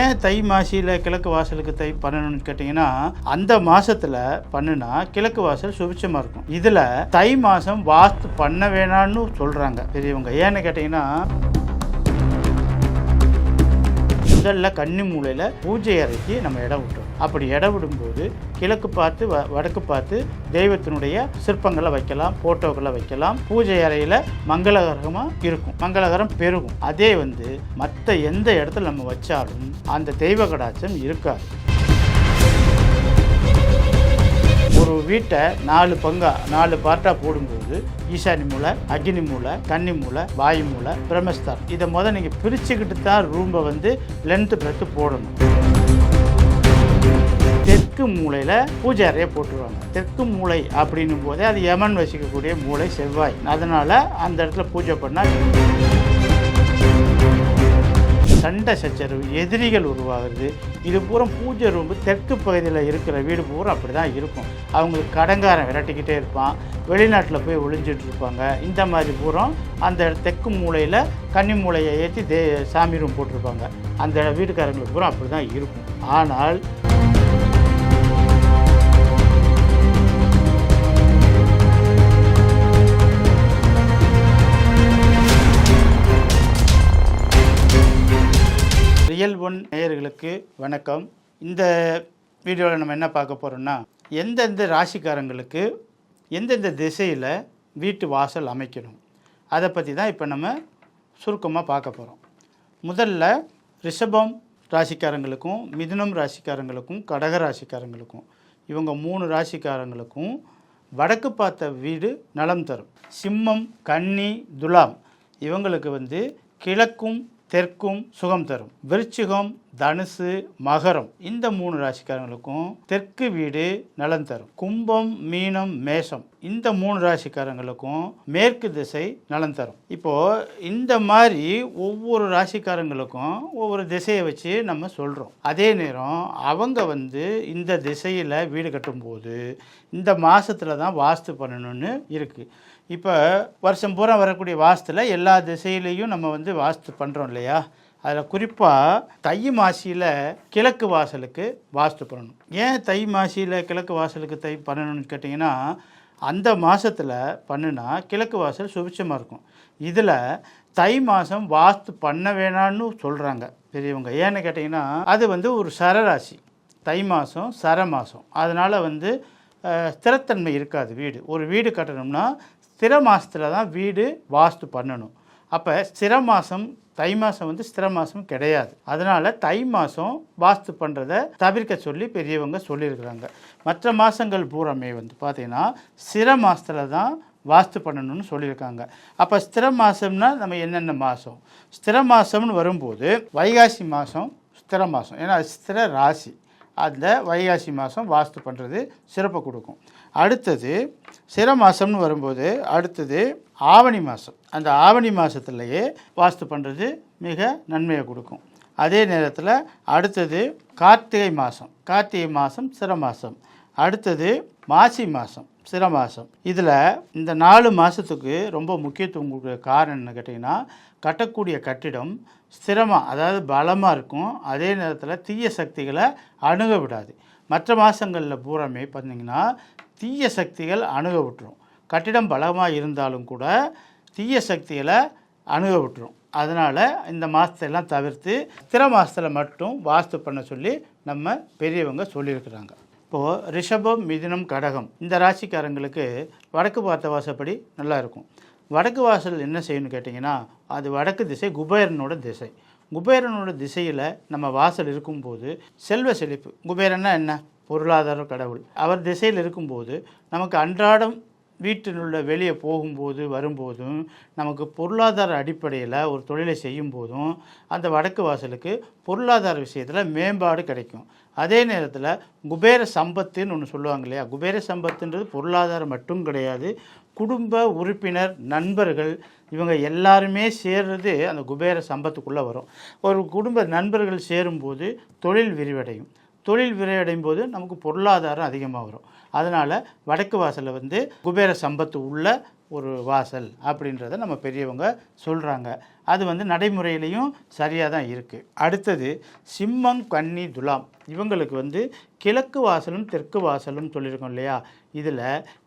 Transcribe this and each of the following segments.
ஏன் தை மாசியில் கிழக்கு வாசலுக்கு தை பண்ணணும்னு கேட்டிங்கன்னா அந்த மாதத்தில் பண்ணுனா கிழக்கு வாசல் சுபிச்சமாக இருக்கும். இதில் தை மாதம் வாஸ்து பண்ண வேணான்னு சொல்கிறாங்க பெரியவங்க. ஏன்னு கேட்டிங்கன்னா முதல்ல கன்னி மூலையில் பூஜை அறைக்கு நம்ம இடம் விட்டோம். அப்படி இடம் விடும்போது கிழக்கு பார்த்து வ வடக்கு பார்த்து தெய்வத்தினுடைய சிற்பங்களை வைக்கலாம் ஃபோட்டோக்களை வைக்கலாம். பூஜை அறையில் மங்களகரமாக இருக்கும். மங்களகரம் பெருகும். அதே வந்து மற்ற எந்த இடத்துல நம்ம வச்சாலும் அந்த தெய்வ கடாட்சம் இருக்காது. ஒரு வீட்டை நாலு பங்கா நாலு பார்ட்டாக போடும்போது ஈசானி மூலை அக்னி மூலை கன்னி மூலை வாயு மூலை பிரம்மஸ்தான் இதை முதல் நீங்கள் பிரிச்சுக்கிட்டு தான் ரூம்பை வந்து லென்த்து பிறத்து போடணும். தெற்கு மூலையில் பூஜை அறையை போட்டுருவாங்க. தெற்கு மூலை அப்படின்னும் போதே அது யமன் வசிக்கக்கூடிய மூளை செவ்வாய். அதனால் அந்த இடத்துல பூஜை பண்ணால் சண்டை சச்சரவு எதிரிகள் உருவாகுது இது பூரா பூஜை ரூம் தெற்கு பகுதியில் இருக்கிற வீடு பூரா அப்படி தான் இருக்கும். அவங்களுக்கு கடங்காரன் விரட்டிக்கிட்டே இருப்பான். வெளிநாட்டில் போய் ஒளிஞ்சிட்டு இருப்பாங்க. இந்த மாதிரி பூரா அந்த தெற்கு மூலையில் கன்னி மூலையை ஏற்றி தே சாமி ரூம் போட்டிருப்பாங்க. அந்த வீட்டுக்காரங்களுக்கு பூரா அப்படி தான் இருக்கும். ஆனால் ஒன் நேயர்களுக்கு வணக்கம். இந்த வீடியோவில் நம்ம என்ன பார்க்க போகிறோம்னா எந்தெந்த ராசிக்காரங்களுக்கு எந்தெந்த திசையில் வீட்டு வாசல் அமைக்கணும்? அதை பற்றி தான் இப்போ நம்ம சுருக்கமாக பார்க்க போகிறோம் முதல்ல ரிஷபம் ராசிக்காரங்களுக்கும் மிதுனம் ராசிக்காரங்களுக்கும் கடக ராசிக்காரங்களுக்கும் இவங்க மூணு ராசிக்காரங்களுக்கும் வடக்கு பார்த்த வீடு நலம் தரும். சிம்மம் கன்னி துலாம் இவங்களுக்கு வந்து கிழக்கும் தெற்கும் சுகம் தரும். விருச்சிகம் தனுசு மகரம் இந்த மூணு ராசிக்காரங்களுக்கும் தெற்கு வீடு நலன் தரும். கும்பம் மீனம் மேஷம் இந்த மூணு ராசிக்காரங்களுக்கும் மேற்கு திசை நலன் தரும். இப்போ இந்த மாதிரி ஒவ்வொரு ராசிக்காரங்களுக்கும் ஒவ்வொரு திசையை வச்சு நம்ம சொல்கிறோம் அதே நேரம் அவங்க வந்து இந்த திசையில் வீடு கட்டும்போது இந்த மாசத்துல தான் வாஸ்து பண்ணணும்னு இருக்குது இப்போ வருஷம் பூரா வரக்கூடிய வாஸ்துல எல்லா திசையிலையும் நம்ம வந்து வாஸ்து பண்ணுறோம் இல்லையா? அதில் குறிப்பாக தை மாசியில் கிழக்கு வாசலுக்கு வாஸ்து பண்ணணும். ஏன் தை மாசியில் கிழக்கு வாசலுக்கு தை பண்ணணும்னு கேட்டிங்கன்னா அந்த மாதத்தில் பண்ணுனா கிழக்கு வாசல் சுபிச்சமாக இருக்கும். இதில் தை மாதம் வாஸ்து பண்ண வேணான்னு சொல்கிறாங்க பெரியவங்க. ஏன்னு கேட்டிங்கன்னா அது வந்து ஒரு சரராசி. தை மாதம் சர மாதம் அதனால் வந்து ஸ்திரத்தன்மை இருக்காது வீடு. ஒரு வீடு கட்டணும்னா ஸ்திர மாதத்தில் தான் வீடு வாஸ்து பண்ணணும். அப்போ ஸ்திர மாதம் தை மாதம் வந்து ஸ்திர மாதம் கிடையாது. அதனால் தை மாதம் வாஸ்து பண்ணுறத தவிர்க்க சொல்லி பெரியவங்க சொல்லியிருக்கிறாங்க. மற்ற மாதங்கள் பூராமே வந்து பார்த்திங்கன்னா ஸ்திர மாதத்தில் தான் வாஸ்து பண்ணணும்னு சொல்லியிருக்காங்க. அப்போ ஸ்திர மாதம்னா நம்ம என்னென்ன மாதம் ஸ்திர மாதம்னு வரும்போது வைகாசி மாதம் ஸ்திர மாதம் ஏன்னா ஸ்திர ராசி. அந்த வைகாசி மாதம் வாஸ்து பண்ணுறது சிறப்பை கொடுக்கும். அடுத்தது சிர மாதம்னு வரும்போது அடுத்தது ஆவணி மாதம் அந்த ஆவணி மாதத்துலேயே வாஸ்து பண்ணுறது மிக நன்மையை கொடுக்கும். அதே நேரத்தில் அடுத்தது கார்த்திகை மாதம் கார்த்திகை மாதம் சிர மாதம் அடுத்தது மாசி மாதம் சிர மாதம் இதில் இந்த நாலு மாதத்துக்கு ரொம்ப முக்கியத்துவம் கொடுக்குற காரணம் என்ன கேட்டிங்கன்னா கட்டக்கூடிய கட்டிடம் ஸ்திரமாக அதாவது பலமாக இருக்கும். அதே நேரத்தில் தீய சக்திகளை அணுக விடாது. மற்ற மாதங்களில் பூராமே பார்த்திங்கன்னா தீய சக்திகள் அணுக விட்டுரும். கட்டிடம் பலமாக இருந்தாலும் கூட தீய சக்திகளை அணுக விட்டுரும் அதனால் இந்த மாதத்தெல்லாம் தவிர்த்து ஸ்திர மாதத்தில் மட்டும் வாஸ்து பண்ண சொல்லி நம்ம பெரியவங்க சொல்லியிருக்கிறாங்க. இப்போது ரிஷபம் மிதினம் கடகம் இந்த ராசிக்காரங்களுக்கு வடக்கு பார்த்த வாசப்படி நல்லா இருக்கும். வடக்கு வாசல் என்ன செய்யணும்னு கேட்டிங்கன்னா அது வடக்கு திசை குபேரனோட திசை. குபேரனோட திசையில் நம்ம வாசல் இருக்கும்போது செல்வ செழிப்பு. குபேரன்னா என்ன? பொருளாதார கடவுள். அவர் திசையில் இருக்கும்போது நமக்கு அன்றாடம் வீட்டினுள்ள வெளியே போகும்போது வரும்போதும் நமக்கு பொருளாதார அடிப்படையில் ஒரு தொழிலை செய்யும் போதும் அந்த வடக்கு வாசலுக்கு பொருளாதார விஷயத்தில் மேம்பாடு கிடைக்கும். அதே நேரத்தில் குபேர சம்பத்துன்னு ஒன்று சொல்லுவாங்க இல்லையா? குபேர சம்பத்துன்றது பொருளாதாரம் மட்டும் கிடையாது. குடும்ப உறுப்பினர் நண்பர்கள் இவங்க எல்லாருமே சேர்றது அந்த குபேர சம்பத்துக்குள்ளே வரும். ஒரு குடும்ப நண்பர்கள் சேரும்போது தொழில் விரிவடையும். தொழில் விரைவடையும் போது நமக்கு பொருளாதாரம் அதிகமாக வரும். அதனால் வடக்கு வாசலில் வந்து குபேர சம்பத்து உள்ள ஒரு வாசல் அப்படின்றத நம்ம பெரியவங்க சொல்கிறாங்க அது வந்து நடைமுறையிலையும் சரியாக தான் இருக்குது அடுத்தது சிம்மம் கன்னி துலாம். இவங்களுக்கு வந்து கிழக்கு வாசலும் தெற்கு வாசலும் சொல்லியிருக்கோம் இல்லையா? இதில்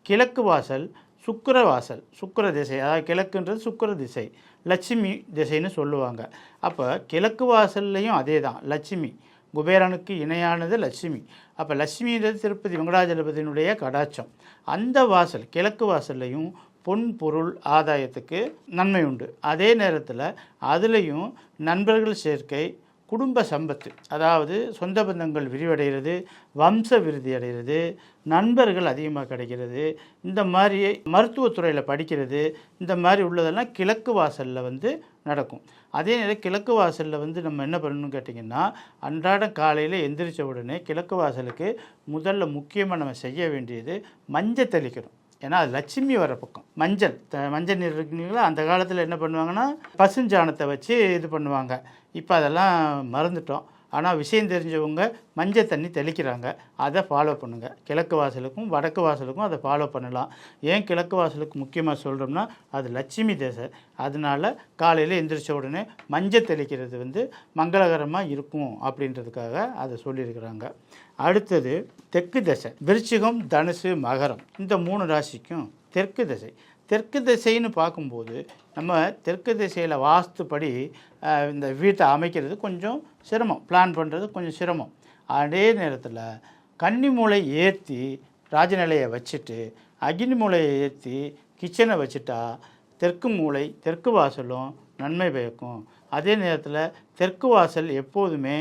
கிழக்கு வாசல் சுக்கர வாசல் சுக்கர திசை. அதாவது கிழக்குன்றது சுக்கர திசை. லட்சுமி திசைன்னு சொல்லுவாங்க. அப்போ கிழக்கு வாசல்லையும் அதே தான் லட்சுமி. குபேரனுக்கு இணையானது லட்சுமி. அப்போ லட்சுமின்றது திருப்பதி வெங்கடாஜலபதியினுடைய கடாட்சம். அந்த வாசல் கிழக்கு வாசல்லையும் பொன் பொருள் ஆதாயத்துக்கு நன்மை உண்டு. அதே நேரத்தில் அதுலேயும் நண்பர்கள் சேர்க்கை குடும்ப சம்பத்து அதாவது சொந்த பந்தங்கள் விரிவடைகிறது வம்ச விருதி அடைகிறது நண்பர்கள் அதிகமாக கிடைக்கிறது இந்த மாதிரி மருத்துவத்துறையில் படிக்கிறது இந்த மாதிரி உள்ளதெல்லாம் கிழக்கு வாசலில் வந்து நடக்கும். அதே நேரம் கிழக்கு வாசலில் வந்து நம்ம என்ன பண்ணணும்னு கேட்டிங்கன்னா அன்றாடம் காலையில் எந்திரிச்ச உடனே கிழக்கு வாசலுக்கு முதல்ல முக்கியமாக நம்ம செய்ய வேண்டியது மஞ்சள் தெளிக்கணும். ஏன்னா அது லட்சுமி வர பக்கம். மஞ்சள். த- மஞ்சள் நீர் இருக்குங்களா? அந்த காலத்தில் என்ன பண்ணுவாங்கன்னா பசுஞ்சாணத்தை வச்சு இது பண்ணுவாங்க. இப்போ அதெல்லாம் மறந்துட்டோம். ஆனால் விஷயம் தெரிஞ்சவங்க மஞ்சள் தண்ணி தெளிக்கிறாங்க. அதை ஃபாலோ பண்ணுங்கள் கிழக்கு வாசலுக்கும் வடக்கு வாசலுக்கும் அதை ஃபாலோ பண்ணலாம். ஏன் கிழக்கு வாசலுக்கு முக்கியமாக சொல்கிறோம்னா அது லட்சுமி தேசை. அதனால காலையில் எந்திரிச்ச உடனே மஞ்சள் தெளிக்கிறது வந்து மங்களகரமாக இருக்கும் அப்படின்றதுக்காக அதை சொல்லியிருக்கிறாங்க. அடுத்தது தெற்கு திசை. விருச்சிகம் தனுசு மகரம். இந்த மூணு ராசிக்கும் தெற்கு திசை. தெற்கு திசைன்னு பார்க்கும்போது நம்ம தெற்கு திசையில் வாஸ்துப்படி இந்த வீட்டை அமைக்கிறது கொஞ்சம் சிரமம். பிளான் பண்ணுறது கொஞ்சம் சிரமம். அதே நேரத்தில் கன்னி மூளை ஏற்றி ராஜநிலையை வச்சுட்டு அக்னி மூலையை ஏற்றி கிச்சனை வச்சுட்டா தெற்கு மூலை தெற்கு வாசலும் நன்மை பயக்கும். அதே நேரத்தில் தெற்கு வாசல் எப்போதுமே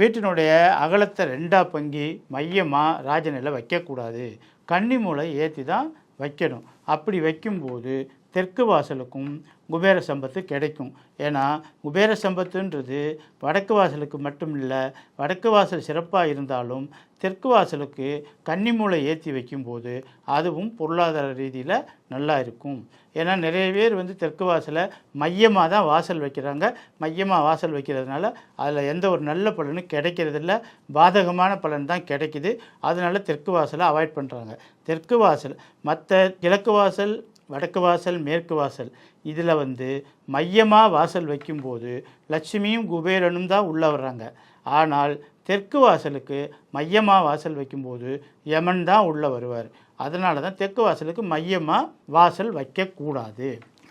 வீட்டினுடைய அகலத்தை ரெண்டாக பங்கி மையமாக ராஜநிலை வைக்கக்கூடாது. கன்னி மூலை ஏற்றி தான் வைக்கணும். அப்படி வைக்கும்போது தெற்கு வாசலுக்கும் குபேர சம்பத்து கிடைக்கும். ஏன்னா குபேர சம்பத்துன்றது வடக்கு வாசலுக்கு மட்டும் இல்லை வடக்கு வாசல் சிறப்பாக இருந்தாலும் தெற்கு வாசலுக்கு கன்னிமூலை ஏற்றி வைக்கும்போது அதுவும் பொருளாதார ரீதியில் நல்லா இருக்கும். ஏன்னா நிறைய பேர் வந்து தெற்கு வாசலை மையமாக தான் வாசல் வைக்கிறாங்க. மையமாக வாசல் வைக்கிறதுனால அதில் எந்த ஒரு நல்ல பலனும் கிடைக்கிறதில்ல. பாதகமான பலன் தான் கிடைக்குது. அதனால தெற்கு வாசலை அவாய்ட் பண்ணுறாங்க தெற்கு வாசல் மற்ற கிழக்கு வாசல் வடக்கு வாசல் மேற்கு வாசல். இதில் வந்து மையமாக வாசல் வைக்கும்போது லட்சுமியும் குபேரனும் தான் உள்ளே வர்றாங்க. ஆனால் தெற்கு வாசலுக்கு மையமாக வாசல் வைக்கும்போது யமன் தான் உள்ளே வருவார். அதனால தான் தெற்கு வாசலுக்கு மையமாக வாசல் வைக்கக்கூடாது.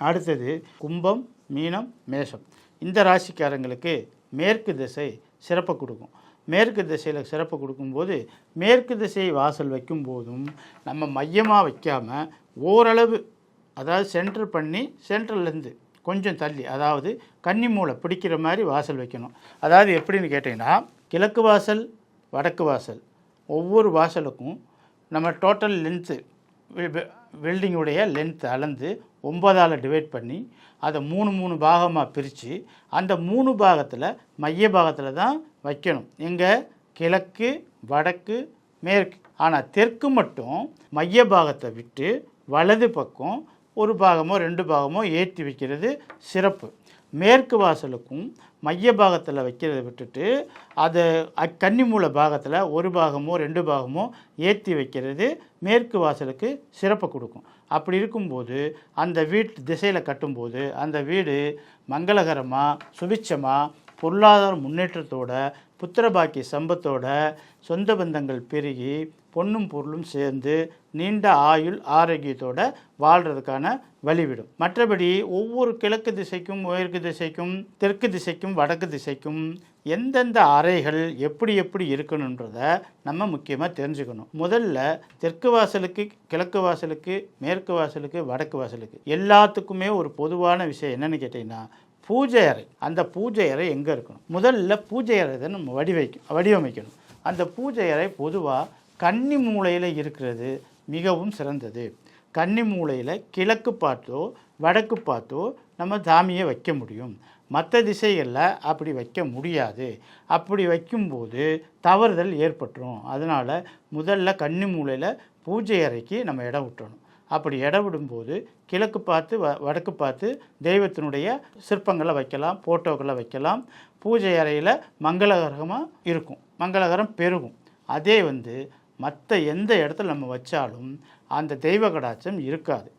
அடுத்தது கும்பம் மீனம் மேஷம். இந்த ராசிக்காரங்களுக்கு மேற்கு திசை சிறப்பு கொடுக்கும். மேற்கு திசையில் சிறப்பு கொடுக்கும்போது மேற்கு திசை வாசல் வைக்கும்போதும் நம்ம மையமாக வைக்காமல் ஓரளவு அதாவது சென்டர் பண்ணி சென்ட்ரல்லேருந்து கொஞ்சம் தள்ளி அதாவது கன்னி மூளை பிடிக்கிற மாதிரி வாசல் வைக்கணும். அதாவது எப்படின்னு கேட்டிங்கன்னா கிழக்கு வாசல் வடக்கு வாசல் ஒவ்வொரு வாசலுக்கும் நம்ம டோட்டல் லென்த்து வெல்டிங்குடைய லென்த் அளந்து ஒன்பதால் டிவைட் பண்ணி அதை மூணு மூணு பாகமாக பிரித்து அந்த மூணு பாகத்தில் மைய பாகத்தில் தான் வைக்கணும். எங்கே? கிழக்கு வடக்கு மேற்கு. ஆனால் தெற்கு மட்டும் மைய பாகத்தை விட்டு வலது பக்கம் ஒரு பாகமோ ரெண்டு பாகமோ ஏற்றி வைக்கிறது சிறப்பு. மேற்கு வாசலுக்கும் மைய பாகத்தில் வைக்கிறத விட்டுட்டு அதை அக்- கன்னிமூல பாகத்தில் ஒரு பாகமோ ரெண்டு பாகமோ ஏற்றி வைக்கிறது மேற்கு வாசலுக்கு சிறப்பு கொடுக்கும். அப்படி இருக்கும்போது அந்த வீட்டு திசையில் கட்டும்போது அந்த வீடு மங்களகரமாக சுபிச்சமாக பொருளாதார முன்னேற்றத்தோட புத்திரபாக்கிய சம்பத்தோட சொந்த பந்தங்கள் பெருகி பொண்ணும் பொருளும் சேர்ந்து நீண்ட ஆயுள் ஆரோக்கியத்தோட வாழ்கிறதுக்கான வழிவிடும். மற்றபடி ஒவ்வொரு கிழக்கு திசைக்கும் மேற்கு திசைக்கும் தெற்கு திசைக்கும் வடக்கு திசைக்கும் எந்தெந்த அறைகள் எப்படி எப்படி இருக்கணுன்றத நம்ம முக்கியமாக தெரிஞ்சுக்கணும். முதல்ல தெற்கு வாசலுக்கு கிழக்கு வாசலுக்கு மேற்கு வாசலுக்கு வடக்கு வாசலுக்கு எல்லாத்துக்குமே ஒரு பொதுவான விஷயம் என்னென்னு கேட்டிங்கன்னா பூஜை அறை. அந்த பூஜை அறை எங்கே இருக்கணும்? முதல்ல பூஜை அறை தான் நம்ம வடிவைக்கும் வடிவமைக்கணும். அந்த பூஜை அறை பொதுவாக கன்னி மூலையில் இருக்கிறது மிகவும் சிறந்தது. கன்னி மூலையில் கிழக்கு பார்த்தோ வடக்கு பார்த்தோ நம்ம சாமியை வைக்க முடியும். மற்ற திசைகளில் அப்படி வைக்க முடியாது. அப்படி வைக்கும்போது தவறுதல் ஏற்பட்டுரும். அதனால் முதல்ல கன்னி மூலையில் பூஜை அறைக்கு நம்ம இடம் விட்டுறணும் அப்படி இடம் விடும்போது கிழக்கு பார்த்து வ வடக்கு பார்த்து தெய்வத்தினுடைய சிற்பங்களை வைக்கலாம் போட்டோக்களை வைக்கலாம். பூஜை அறையில் மங்களகரமாக இருக்கும். மங்களகரம் பெருகும். அதே வந்து மற்ற எந்த இடத்துல நம்ம வச்சாலும் அந்த தெய்வ கடாட்சம் இருக்காது.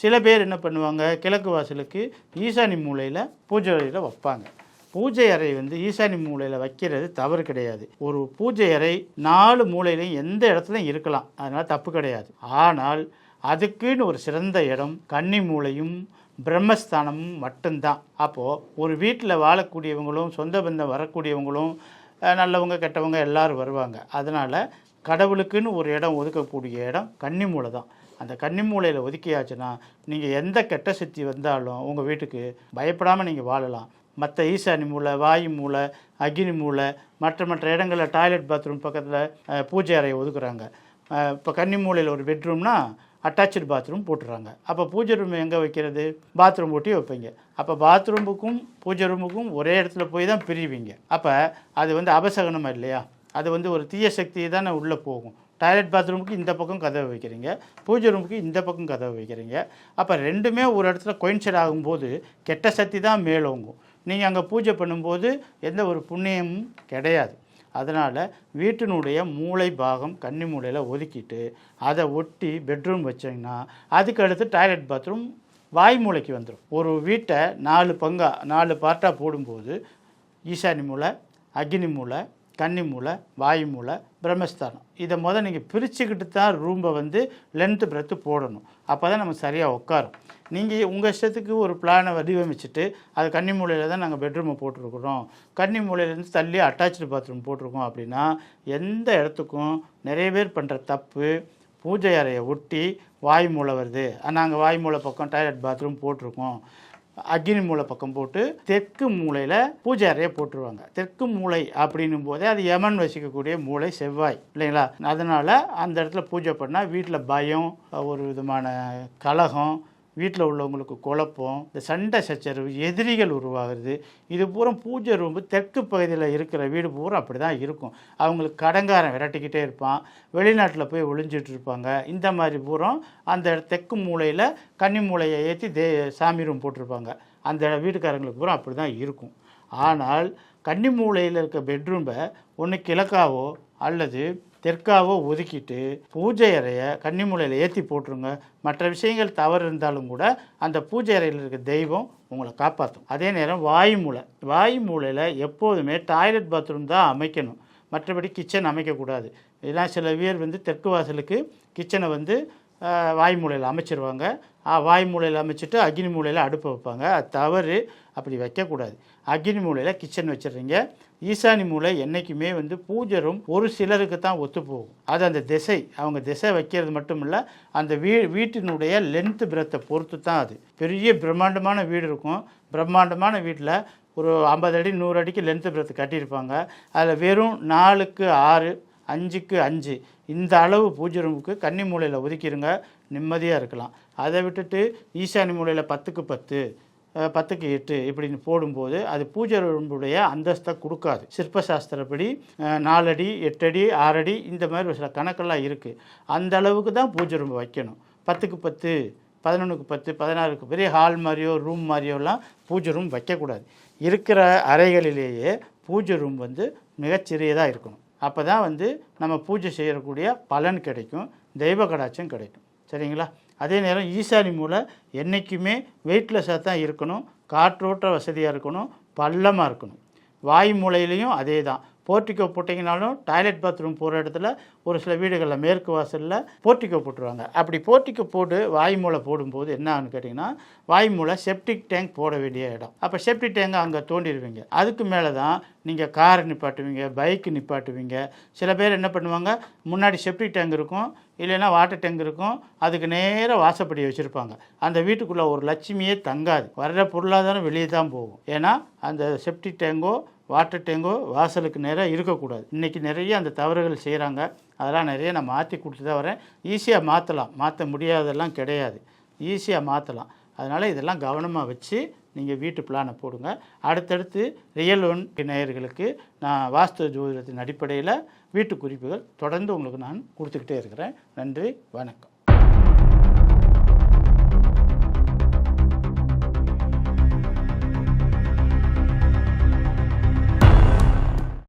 சில பேர் என்ன பண்ணுவாங்க? கிழக்கு வாசலுக்கு ஈசானி மூலையில் பூஜை அறையில் வைப்பாங்க. பூஜை அறை வந்து ஈசானி மூலையில் வைக்கிறது தவறு கிடையாது. ஒரு பூஜை அறை நாலு மூலையிலையும் எந்த இடத்துலையும் இருக்கலாம். அதனால் தப்பு கிடையாது. ஆனால் அதுக்குன்னு ஒரு சிறந்த இடம் கன்னி மூலையும் பிரம்மஸ்தானமும் மட்டும்தான். அப்போது ஒரு வீட்டில் வாழக்கூடியவங்களும் சொந்த பந்தம் வரக்கூடியவங்களும் நல்லவங்க கெட்டவங்க எல்லாரும் வருவாங்க. அதனால் கடவுளுக்குன்னு ஒரு இடம் ஒதுக்கக்கூடிய இடம் கன்னி மூலை தான். அந்த கன்னி மூலையில் ஒதுக்கியாச்சுன்னா நீங்கள் எந்த கெட்ட சக்தி வந்தாலும் உங்கள் வீட்டுக்கு பயப்படாமல் நீங்கள் வாழலாம். மற்ற ஈசானி மூலை வாயு மூலை அக்னி மூலை மற்ற மற்ற இடங்களில் டாய்லெட் பாத்ரூம் பக்கத்தில் பூஜை அறையை ஒதுக்குறாங்க. இப்போ கன்னி மூலையில் ஒரு பெட்ரூம்னா அட்டாச்சு பாத்ரூம் போட்டுறாங்க. அப்போ பூஜை ரூம் எங்கே வைக்கிறது? பாத்ரூம் ஒட்டி வைப்பீங்க. அப்போ பாத்ரூமுக்கும் பூஜை ரூமுக்கும் ஒரே இடத்துல போய் தான் பிரிவீங்க. அப்போ அது வந்து அபசகனமாக இல்லையா? அது வந்து ஒரு தீய சக்தி தானே உள்ளே போகும். டாய்லெட் பாத்ரூமுக்கு இந்த பக்கம் கதவை வைக்கிறீங்க. பூஜை ரூமுக்கு இந்த பக்கம் கதவை வைக்கிறீங்க. அப்போ ரெண்டுமே ஒரு இடத்துல கொயின்சைட் ஆகும்போது கெட்ட சக்தி தான் மேலோங்கும். நீங்கள் அங்கே பூஜை பண்ணும்போது எந்த ஒரு புண்ணியமும் கிடையாது. அதனால் வீட்டினுடைய மூளை பாகம் கன்னி மூலையில் ஒதுக்கிட்டு அதை ஒட்டி பெட்ரூம் வச்சிங்கன்னா அதுக்கு அடுத்து டாய்லெட் பாத்ரூம் வாய் மூலைக்கு வந்துடும் ஒரு வீட்டை நாலு பங்கா நாலு பார்ட்டாக போடும்போது ஈசானி மூலை அக்னி மூலை கன்னி மூலை வாயு மூலை பிரம்மஸ்தானம். இதை முதல் நீங்கள் பிரிச்சுக்கிட்டு தான் ரூம்பை வந்து லென்த்து பிரெத்து போடணும். அப்போ தான் நமக்கு சரியாக உட்காரும். நீங்கள் உங்கள் இஷ்டத்துக்கு ஒரு பிளானை வடிவமைச்சிட்டு அது கன்னி மூலையில் தான் நாங்கள் பெட்ரூமை போட்டிருக்கிறோம். கன்னி மூலையிலேருந்து தள்ளி அட்டாச்சு பாத்ரூம் போட்டிருக்கோம் அப்படின்னா எந்த இடத்துக்கும் நிறைய பேர் பண்ணுற தப்பு பூஜை அறையை ஒட்டி வாய் மூலை வருது. நாங்கள் வாய் மூலை பக்கம் டாய்லெட் பாத்ரூம் போட்டிருக்கோம். அக்னி மூலை பக்கம் போட்டு தெற்கு மூலையில் பூஜை அறையை போட்டுருவாங்க. தெற்கு மூலை அப்படின்னும் போதே அது யமன் வசிக்கக்கூடிய மூளை செவ்வாய் இல்லைங்களா? அதனால் அந்த இடத்துல பூஜை பண்ணால் வீட்டில் பயம் ஒரு விதமான கலகம் வீட்டில் உள்ளவங்களுக்கு குழப்பம் இந்த சண்டை சச்சரவு எதிரிகள் உருவாகிறது. இது பூரா பூஜை ரூம்பு தெற்கு பகுதியில் இருக்கிற வீடு பூரா அப்படி தான் இருக்கும். அவங்களுக்கு கடங்காரன் விரட்டிக்கிட்டே இருப்பான். வெளிநாட்டில் போய் ஒளிஞ்சிட்டு இருப்பாங்க. இந்த மாதிரி பூரா அந்த தெற்கு மூலையில் கன்னி மூலையை ஏற்றி தே சாமி ரூம் போட்டிருப்பாங்க. அந்த வீட்டுக்காரங்களுக்கு பூரா அப்படி தான் இருக்கும். ஆனால் கன்னி மூலையில் இருக்க பெட்ரூமை ஒன்று கிழக்காவோ அல்லது தெற்காவோ ஒதுக்கிட்டு பூஜை அறையை கன்னிமூலையில் ஏற்றி போட்டுருங்க. மற்ற விஷயங்கள் தவறு இருந்தாலும் கூட அந்த பூஜை அறையில் இருக்க தெய்வம் உங்களை காப்பாற்றும் அதே நேரம் வாயு மூலை வாயு மூலையில் எப்போதுமே டாய்லெட் பாத்ரூம் தான் அமைக்கணும். மற்றபடி கிச்சன் அமைக்கக்கூடாது. இதெல்லாம் சில பேர் வந்து தெற்கு வாசலுக்கு கிச்சனை வந்து வாய்மூலையில் வாய் மூலையில் அமைச்சிருவாங்க வாய்மூலையில் வாய் மூலையில் அமைச்சிட்டு அக்னி மூலையில் அடுப்பு வைப்பாங்க. அது தவறு அப்படி வைக்கக்கூடாது. அக்னி மூலையில் கிச்சன் வச்சிடுறீங்க. ஈசானி மூலை என்றைக்குமே வந்து பூஜரும் ஒரு சிலருக்கு தான் ஒத்து போகும். அது அந்த திசை. அவங்க திசை வைக்கிறது மட்டும் இல்லை அந்த வீ வீட்டினுடைய லென்த்து பிரத்தை பொறுத்து தான் அது. பெரிய பிரம்மாண்டமான வீடு இருக்கும். பிரம்மாண்டமான வீட்டில் ஒரு ஐம்பது அடி நூறு அடிக்கு லென்த்து பிரத்து கட்டியிருப்பாங்க. அதில் வெறும் நாலுக்கு ஆறு அஞ்சுக்கு அஞ்சு. இந்த அளவு பூஜை ரூமுக்கு கன்னி மூலையில் ஒதுக்கிடுங்க நிம்மதியாக இருக்கலாம். அதை விட்டுட்டு ஈசானி மூலையில் பத்துக்கு பத்து பத்துக்கு எட்டு இப்படின்னு போடும்போது அது பூஜை ரூமுடைய அந்தஸ்தை கொடுக்காது. சிற்பசாஸ்திரப்படி நாலடி எட்டடி ஆறடி இந்த மாதிரி ஒரு சில கணக்கெல்லாம் இருக்குது அந்த அளவுக்கு தான் பூஜை ரூம் வைக்கணும். பத்துக்கு பத்து பதினொன்றுக்கு பத்து பதினாறுக்கு பெரிய ஹால் மாதிரியோ ரூம் மாதிரியோலாம் பூஜை ரூம் வைக்கக்கூடாது. இருக்கிற அறைகளிலேயே பூஜை ரூம் வந்து மிகச்சிறியதாக இருக்கணும். அப்போ தான் வந்து நம்ம பூஜை செய்யக்கூடிய பலன் கிடைக்கும் தெய்வ கடாட்சம் கிடைக்கும். சரிங்களா? அதே நேரம் ஈசானி மூலை என்றைக்குமே வெயிட்லெஸ்ஸாக தான் இருக்கணும் காற்றோட்ட வசதியாக இருக்கணும் பள்ளமாக இருக்கணும். வாய் மூலையிலையும் அதே தான் போர்ட்டிக்கோ போட்டிங்கனாலும் டாய்லெட் பாத்ரூம் போகிற இடத்துல ஒரு சில வீடுகளில் மேற்கு வாசலில் போர்ட்டிக்கோ போட்டுருவாங்க. அப்படி போர்ட்டிக்கோ போட்டு வாய்மூலை போடும்போது என்ன ஆகுன்னு கேட்டிங்கன்னா வாயு செப்டிக் டேங்க் போட வேண்டிய இடம். அப்போ செப்டிக் டேங்கை அங்கே தோண்டிடுவீங்க. அதுக்கு மேலே தான் நீங்கள் கார் நிப்பாட்டுவீங்க பைக்கு நிப்பாட்டுவீங்க. சில பேர் என்ன பண்ணுவாங்க முன்னாடி செப்டிக் டேங்க் இருக்கும் இல்லைன்னா வாட்டர் டேங்க் இருக்கும் அதுக்கு நேராக வாசப்படி வச்சுருப்பாங்க. அந்த வீட்டுக்குள்ளே ஒரு லட்சுமியே தங்காது. வர்ற பொருளாதாரம் வெளியே தான் போகும். ஏன்னா அந்த செப்டிக் டேங்கோ வாட்டர் டேங்கோ வாசலுக்கு நேராக இருக்கக்கூடாது. இன்றைக்கி நிறைய அந்த தவறுகள் செய்கிறாங்க அதெல்லாம் நிறைய நான் மாற்றி கொடுத்து தான் வரேன். ஈஸியாக மாற்றலாம் மாற்ற முடியாதெல்லாம் கிடையாது. ஈஸியாக மாற்றலாம் அதனால் இதெல்லாம் கவனமாக வச்சு நீங்கள் வீட்டு பிளானை போடுங்க. அடுத்தடுத்து ரியல் ஒன் நேயர்களுக்கு நான் வாஸ்து ஜோதிடத்தின் அடிப்படையில் வீட்டு குறிப்புகள் தொடர்ந்து உங்களுக்கு நான் கொடுத்துக்கிட்டே இருக்கிறேன். நன்றி. வணக்கம்.